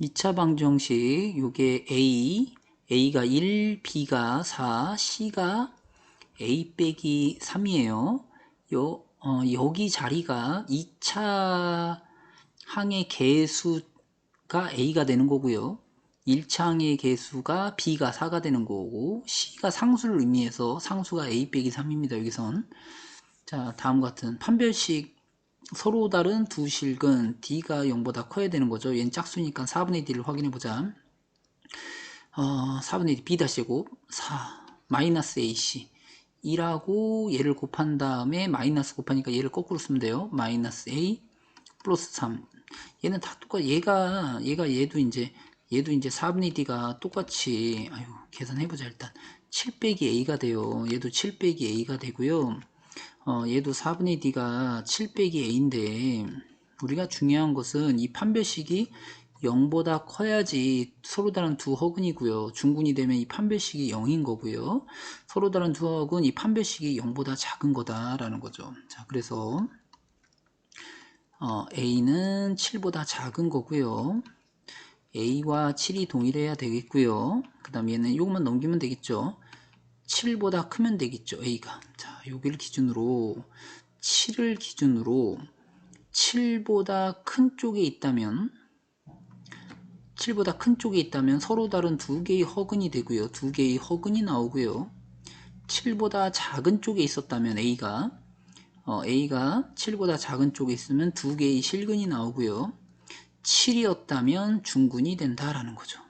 2차 방정식 요게 A, A가 1, B가 4, C가 A 빼기 3이에요. 요, 어, 여기 자리가 2차 항의 개수가 A가 되는 거고요. 1차 항의 개수가 B가 4가 되는 거고 C가 상수를 의미해서 상수가 A 빼기 3입니다. 여기선 자 다음과 같은 판별식 서로 다른 두 실근 D가 0보다 커야 되는 거죠. 얘는 짝수니까 4분의 D를 확인해 보자. 어, 4분의 D B-제곱 4 마이너스 AC 2라고 얘를 곱한 다음에 마이너스 곱하니까 얘를 거꾸로 쓰면 돼요. 마이너스 A 플러스 3 얘는 다 똑같 얘가 얘가 얘도 이제 얘도 이제 4분의 D가 똑같이 아유 계산해 보자 일단 7 빼기 A가 돼요. 얘도 7 빼기 A가 되고요. 어, 얘도 4분의 D가 7 빼기 A인데 우리가 중요한 것은 이 판별식이 0보다 커야지 서로 다른 두 허근이고요. 중근이 되면 이 판별식이 0인 거고요. 서로 다른 두 허근 이 판별식이 0보다 작은 거다라는 거죠. 자, 그래서 어, A는 7보다 작은 거고요. A와 7이 동일해야 되겠고요. 그 다음 얘는 이것만 넘기면 되겠죠. 7보다 크면 되겠죠. A가. 자, 여기를 기준으로 7을 기준으로 7보다 큰 쪽에 있다면 7보다 큰 쪽에 있다면 서로 다른 두 개의 허근이 되고요. 두 개의 허근이 나오고요. 7보다 작은 쪽에 있었다면 A가 어, A가 7보다 작은 쪽에 있으면 두 개의 실근이 나오고요. 7이었다면 중근이 된다라는 거죠.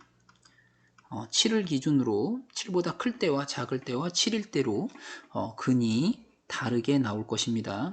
어, 7을 기준으로 7보다 클 때와 작을 때와 7일 때로 어, 근이 다르게 나올 것입니다.